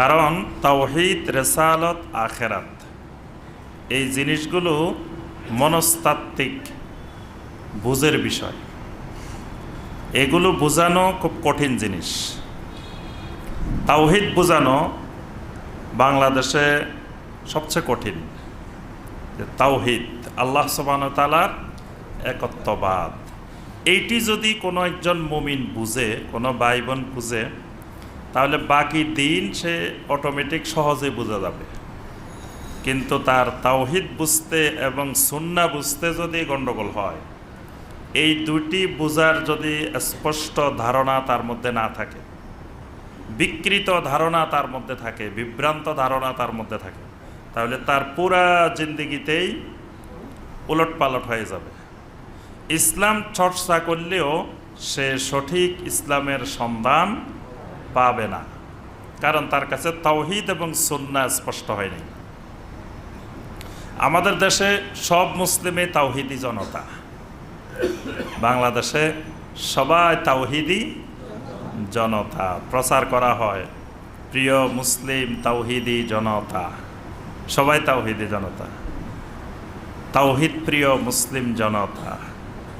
কারণ তাওহিদ, রেসালত, আখেরাত। এই জিনিসগুলো মনস্তাত্ত্বিক বুঝের বিষয়। এগুলো বোঝানো খুব কঠিন জিনিস। তাওহিদ বোঝানো বাংলাদেশে সবচেয়ে কঠিন। তাওহিদ, আল্লাহ সবান তালার একত্ববাদ। এইটি যদি কোনো একজন মমিন বুঝে, কোনো ভাই বোন বুঝে তাহলে বাকি দিন সে অটোমেটিক সহজে বোঝা যাবে। কিন্তু তার তাওহিদ বুঝতে এবং সুন্না বুঝতে যদি গণ্ডগোল হয়, এই দুটি বোঝার যদি স্পষ্ট ধারণা তার মধ্যে না থাকে, বিকৃত ধারণা তার মধ্যে থাকে, বিভ্রান্ত ধারণা তার মধ্যে থাকে, তাহলে তার পুরা জিন্দিগিতেই উলট পালট হয়ে যাবে। ইসলাম চর্চা করলেও সে সঠিক ইসলামের সন্ধান পাবে না। কারণ তার কাছে তাওহিদ এবং সুন্না স্পষ্ট হয়নি। আমাদের দেশে সব মুসলিমে তাওহিদি জনতা। বাংলাদেশে সবাই তাওহিদি জনতা। প্রচার করা হয়, প্রিয় মুসলিম তাওহিদি জনতা। সবাই তাওহিদি জনতা। তাওহিদ প্রিয় মুসলিম জনতা।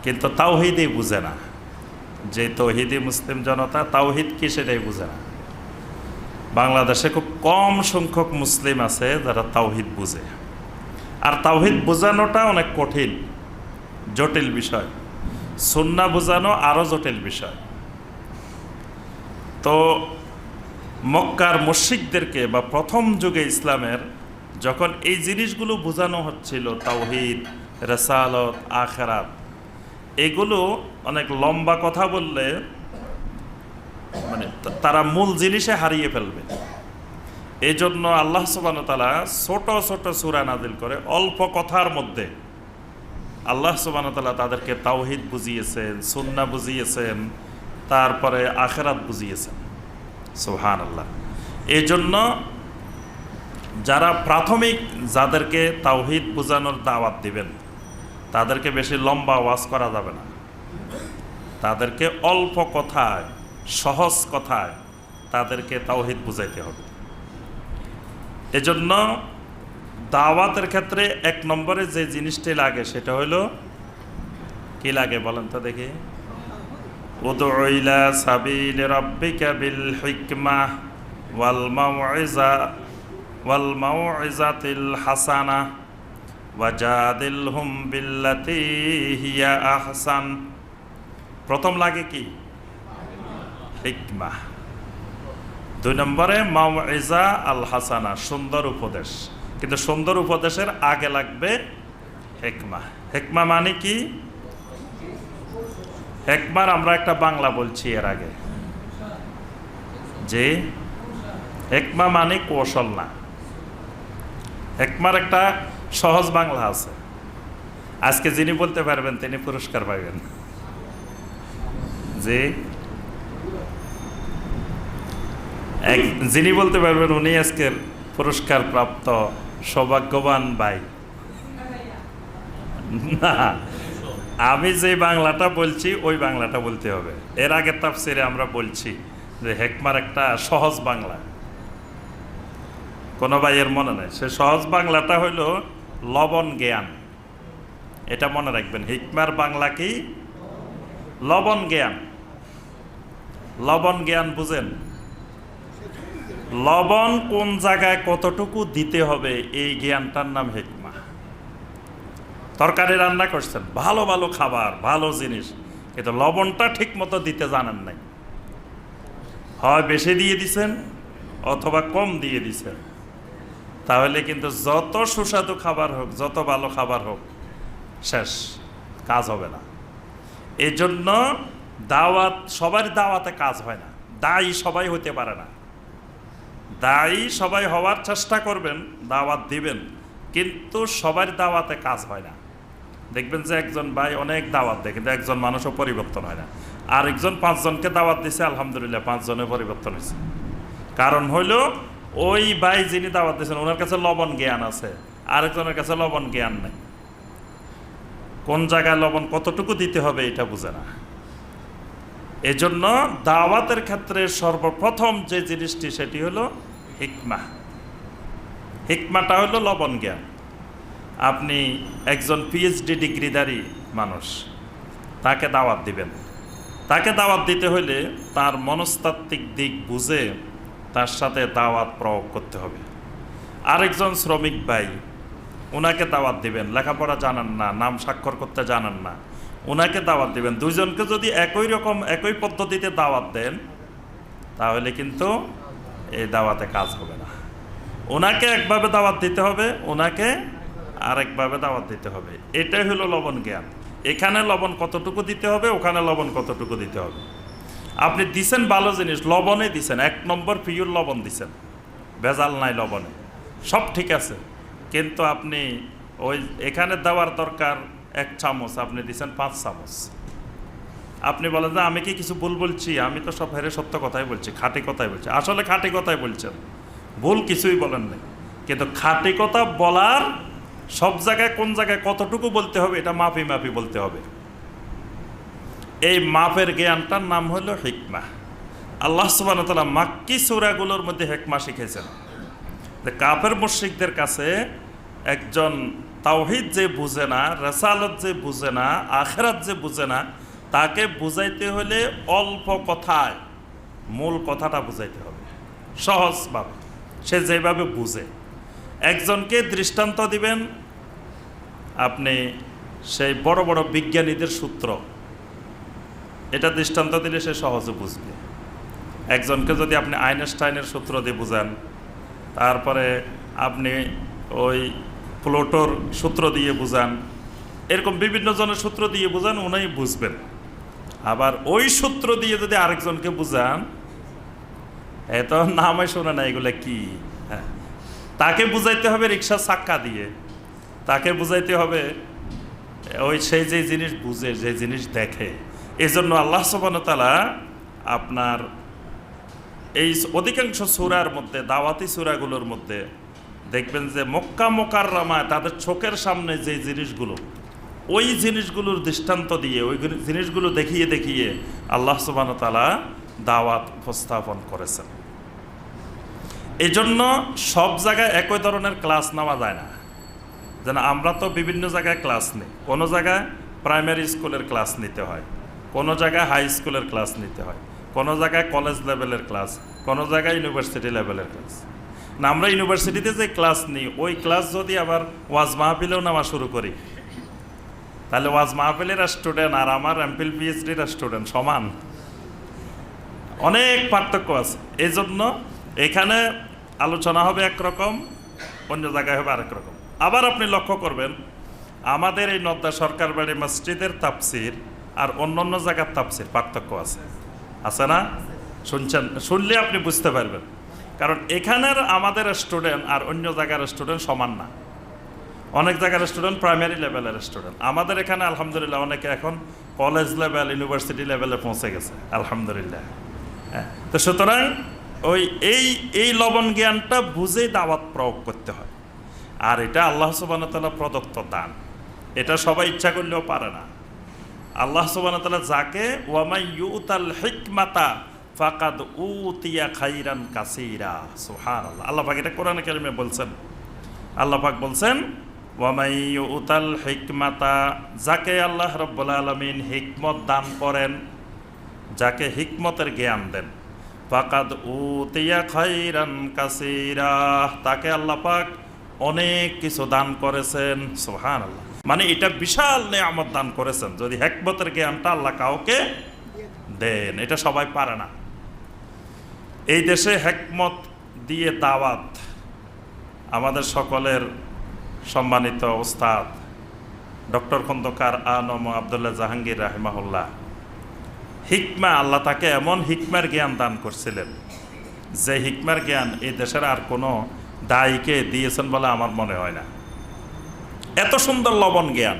কিন্তু তাওহিদই বুঝে না। যে তৌহিদি মুসলিম জনতা তাওহিদ কি সেটাই বুঝে না। বাংলাদেশে খুব কম সংখ্যক মুসলিম আছে যারা তাওহিদ বুঝে। আর তাওহিদ বোঝানোটা অনেক কঠিন, জটিল বিষয়। সুন্না বোঝানো আরও জটিল বিষয়। তো মক্কার মুশিকদেরকে বা প্রথম যুগে ইসলামের যখন এই জিনিসগুলো বোঝানো হচ্ছিল, তাওহিদ, রেসালত, আখেরাত, এগুলো অনেক লম্বা কথা বললে মানে তারা মূল জিনিসে হারিয়ে ফেলবে। এই জন্য আল্লাহ সুবানতালা ছোট ছোট সুরা নাজিল করে অল্প কথার মধ্যে আল্লাহ সুবানতালা তাদেরকে তাওহিদ বুঝিয়েছেন সুন্না বুঝিয়েছেন, তারপরে আখেরাত বুঝিয়েছেন। সুহান আল্লাহ এই জন্য যারা প্রাথমিক যাদেরকে তাওহিদ বোঝানোর দাওয়াত দিবেন, তাদেরকে বেশি লম্বা ওয়াজ করা যাবে না। তাদেরকে অল্প কথায়, সহজ কথায় তাদেরকে তাওহিদ বুঝাইতে হবে। এজন্য দাওয়াতের ক্ষেত্রে এক নম্বরে যে জিনিসটি লাগে সেটা হলো কি লাগে বলেন তো দেখি? সাবিল ওয়াল হাসানা প্রথম লাগে কি? হিকমা। দুই নম্বরে মাউইজা আল হাসানা সুন্দর উপদেশ। কিন্তু সুন্দর উপদেশের আগে লাগবে হেকমা। হেকমা মানে কি? হেকমার আমরা একটা বাংলা বলছি এর আগে। যে হেকমা মানে কৌশল না। হেকমার একটা সহজ বাংলা আছে। আজকে যিনি বলতে পারবেন, তিনি পুরস্কার পাবেন। যে এক যিনি বলতে পারবেন উনি আজকের পুরস্কার প্রাপ্ত সৌভাগ্যবান ভাই। না, আমি যে বাংলাটা বলছি, ওই বাংলাটা বলতে হবে। এর আগের তাফসিরে আমরা বলছি যে হেকমার একটা সহজ বাংলা। কোনো ভাইয়ের মনে নেই। সে সহজ বাংলাটা হইল লবণ জ্ঞান। এটা মনে রাখবেন, হিকমার বাংলা কি? লবণ জ্ঞান। লবণ জ্ঞান বুঝেন? লবণ কোন জায়গায় কতটুকু দিতে হবে, এই জ্ঞানটার নাম হেকমা। তরকারি রান্না করছেন, ভালো ভালো খাবার, ভালো জিনিস, কিন্তু লবণটা ঠিক মতো দিতে জানেন নাই। হয় বেশি দিয়ে দিছেন, অথবা কম দিয়ে দিছেন। তাহলে কিন্তু যত সুস্বাদু খাবার হোক, যত ভালো খাবার হোক, শেষ, কাজ হবে না। এই জন্য দাওয়াত, সবার দাওয়াতে কাজ হয় না। দায়ী সবাই হতে পারে না। দায়ী সবাই হওয়ার চেষ্টা করবেন, দাওয়াত দিবেন, কিন্তু সবার দাওয়াতে কাজ হয় না। দেখবেন যে একজন ভাই অনেক দাওয়াত দেয়, কিন্তু একজন মানুষও পরিবর্তন হয় না। আর একজন পাঁচজনকে দাওয়াত দিছে, আলহামদুলিল্লাহ পাঁচজনের পরিবর্তন হয়েছে। কারণ হইল, ওই ভাই যিনি দাওয়াত দিয়েছেন, ওনার কাছে লবণ জ্ঞান আছে, আরেকজনের কাছে লবণ জ্ঞান নেই। কোন জায়গায় লবণ কতটুকু দিতে হবে এটা বুঝে না। এজন্য দাওয়াতের ক্ষেত্রে সর্বপ্রথম যে জিনিসটি সেটি হলো হিকমা। হিকমাটা হলো লবণ জ্ঞান। আপনি একজন পিএইচডি ডিগ্রিধারী মানুষ, তাকে দাওয়াত দিবেন। তাকে দাওয়াত দিতে হলে তার মনস্তাত্ত্বিক দিক বুঝে তার সাথে দাওয়াত প্রয়োগ করতে হবে। আরেকজন শ্রমিক ভাই ওনাকে দাওয়াত দিবেন, লেখাপড়া জানান না, নাম স্বাক্ষর করতে জানান না। ওনাকে দাওয়াত দিবেন। দুইজনকে যদি একই রকম, একই পদ্ধতিতে দাওয়াত দেন, তাহলে কিন্তু এই দাওয়াতে কাজ হবে না। ওনাকে একভাবে দাওয়াত দিতে হবে, ওনাকে আরেকভাবে দাওয়াত দিতে হবে। এটাই হলো লবণ জ্ঞান। এখানে লবণ কতটুকু দিতে হবে, ওখানে লবণ কতটুকু দিতে হবে। আপনি দিছেন ভালো জিনিস, লবণে দিছেন। এক নম্বর পিওর লবণ দিছেন। ভেজাল নাই লবণে। সব ঠিক আছে। কিন্তু আপনি ওই, এখানে দেওয়ার দরকার এক চামচ, আপনি দিচ্ছেন পাঁচ চামচ। আপনি বলেন যে আমি কি কিছু ভুল বলছি? আমি তো সব হেরে সত্য কথাই বলছি, খাঁটি কথাই বলছি। আসলে খাঁটি কথাই বলছেন। ভুল কিছুই বলেন নাই। কিন্তু খাঁটি কথা বলার সব জায়গায় কোন জায়গায় কতটুকু বলতে হবে, এটা মাপি মাপি বলতে হবে। এই মাপের জ্ঞানটার নাম হলো হিকমা। আল্লাহ সুবান মাক্কি সুরাগুলোর মধ্যে হেকমা শিখেছেন। কাফের মুশ্রিকদের কাছে একজন তাওহিদ যে বুঝে না, রেসালত যে বুঝে না, আখেরাত যে বুঝে না, তাকে বুঝাইতে হলে অল্প কথায় মূল কথাটা বুঝাইতে হবে। সহজভাবে। সে যেভাবে বুঝে। একজনকে দৃষ্টান্ত দিবেন, আপনি সেই বড় বড় বিজ্ঞানীদের সূত্র। এটা দৃষ্টান্ত দিলে সে সহজে বুঝবে। একজনকে যদি আপনি আইনস্টাইনের সূত্র দিয়ে বুঝান, তারপরে আপনি ওই প্লোটোর সূত্র দিয়ে বুঝান। এরকম বিভিন্ন জনের সূত্র দিয়ে বুঝান উনি বুঝবেন। আবার ওই সূত্র দিয়ে যদি আরেকজনকে বুঝান এত নামে শোনে না এগুলো কি? হ্যাঁ। তাকে বুঝাইতে হবে রিক্সার চাক্কা দিয়ে। তাকে বুঝাইতে হবে, ওই সেই যে জিনিস বুঝে, যে জিনিস দেখে। এই জন্য আল্লাহ তালা আপনার এই অধিকাংশ সুরার মধ্যে, দাওয়াতি সুরাগুলোর মধ্যে দেখবেন যে মক্কা মোকার রামায় তাদের চোখের সামনে যে জিনিসগুলো, ওই জিনিসগুলোর দৃষ্টান্ত দিয়ে, ওই জিনিসগুলো দেখিয়ে দেখিয়ে আল্লাহ সুবান তালা দাওয়াত উপস্থাপন করেছেন। এই জন্য সব জায়গায় একই ধরনের ক্লাস নেওয়া যায় না। যেন আমরা তো বিভিন্ন জায়গায় ক্লাস নিই, কোনো জায়গায় প্রাইমারি স্কুলের ক্লাস নিতে হয়, কোনো জায়গায় হাই স্কুলের ক্লাস নিতে হয়, কোনো জায়গায় কলেজ লেভেলের ক্লাস, কোনো জায়গায় ইউনিভার্সিটি লেভেলের ক্লাস। না, আমরা ইউনিভার্সিটিতে যে ক্লাস নিই, ওই ক্লাস যদি আবার ওয়াজ মাহফিলেও নেওয়া শুরু করি, তাহলে ওয়াজ মাহফিলের স্টুডেন্ট আর আমার এমপিল পিএইচডির স্টুডেন্ট সমান। অনেক পার্থক্য আছে। এই জন্য এখানে আলোচনা হবে একরকম, অন্য জায়গায় হবে আরেক রকম আবার আপনি লক্ষ্য করবেন, আমাদের এই নদ্দা সরকার বাড়ি মসজিদের তাপসির আর অন্য অন্য জায়গার তাপসির পার্থক্য আছে। আছে না? শুনছেন? শুনলে আপনি বুঝতে পারবেন। কারণ এখানের আমাদের স্টুডেন্ট আর অন্য জায়গার স্টুডেন্ট সমান না। অনেক জায়গার স্টুডেন্ট প্রাইমারি লেভেলের স্টুডেন্ট আমাদের এখানে আলহামদুলিল্লাহ অনেকে এখন কলেজ লেভেল ইউনিভার্সিটি লেভেলে পৌঁছে গেছে। আলহামদুলিল্লাহ। হ্যাঁ তো সুতরাং ওই, এই এই লবণ জ্ঞানটা বুঝেই দাওয়াত প্রয়োগ করতে হয়। আর এটা আল্লাহ সুবানতাল্লাহ প্রদত্ত দান। এটা সবাই ইচ্ছা করলেও পারে না। আল্লাহ সুবানতাল্লাহ যাকে ওয়ামাই ইউতাল হিকমাতা ফাকাদ উতিয়া খাইরান কাসিরা সুহান আল্লাহ আল্লাহ পাক এটা কোরআন কারিমে বলছেন। আল্লাহ পাক বলছেন, ওয়ামাই ইউতাল হিকমাতা যাকে আল্লাহ রব্বুল আলমিন হিকমত দান করেন, যাকে হিকমতের জ্ঞান দেন। ফাকাদ উতিয়া খাইরান কাসিরা, তাকে আল্লাহ পাক অনেক কিছু দান করেছেন সোহান আল্লাহ মানে এটা বিশাল নেয়ামত দান করেছেন। যদি হেকমতের জ্ঞানটা আল্লাহ কাউকে দেন, এটা সবাই পারে না। এই দেশে হেকমত দিয়ে দাওয়াত আমাদের সকলের সম্মানিত ওস্তাদ ডক্টর খন্দকার আনম আবদুল্লাহ জাহাঙ্গীর রাহিমাহুল্লাহ। হিকমা, আল্লাহ তাকে এমন হিকমার জ্ঞান দান করছিলেন যে হিকমার জ্ঞান এই দেশের আর কোনো দায়ীকে দিয়েছেন বলে আমার মনে হয় না। এত সুন্দর লবণ জ্ঞান,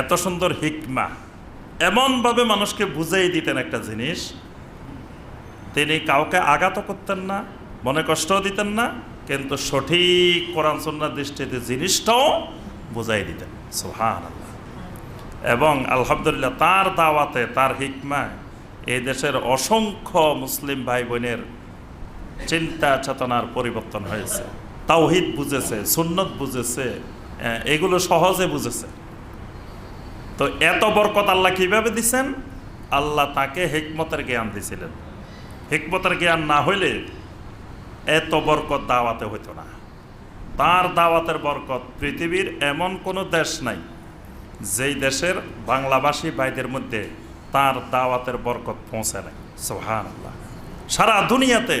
এত সুন্দর হিকমা, এমনভাবে মানুষকে বুঝেই দিতেন একটা জিনিস তিনি কাউকে আঘাত করতেন না, মনে কষ্টও দিতেন না, কিন্তু সঠিক কোরআন সন্ন্যার দৃষ্টিতে জিনিসটাও বুঝাই দিতেন। সোহান এবং আলহামদুলিল্লাহ তার দাওয়াতে, তার হিকমায় এই দেশের অসংখ্য মুসলিম ভাই বোনের চিন্তা চেতনার পরিবর্তন হয়েছে। তাওহিদ বুঝেছে, সুন্নত বুঝেছে এগুলো সহজে বুঝেছে। তো এত বরকত আল্লাহ কীভাবে দিছেন? আল্লাহ তাকে হেকমতের জ্ঞান দিছিলেন। হেকমতের জ্ঞান না হইলে এত বরকত দাওয়াতে হইতো না। তার দাওয়াতের বরকত পৃথিবীর এমন কোনো দেশ নাই, যেই দেশের বাংলাভাষী ভাইদের মধ্যে তার দাওয়াতের বরকত পৌঁছে নাই। সোহান আল্লাহ সারা দুনিয়াতে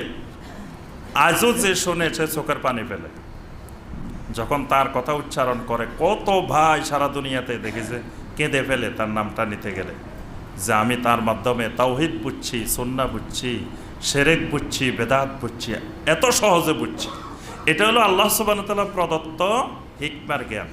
আজও যে শুনেছে চোখের পানি ফেলে, যখন তার কথা উচ্চারণ করে, কত ভাই সারা দুনিয়াতে দেখেছে, কেঁদে ফেলে, তার নামটা নিতে গেলে। যে আমি তার মাধ্যমে তাওহিদ বুঝছি, সন্না বুঝছি, সেরেক বুঝছি, বেদাত বুঝছি, এত সহজে বুঝছি। এটা হলো আল্লাহ সুবান প্রদত্ত হিকমার জ্ঞান।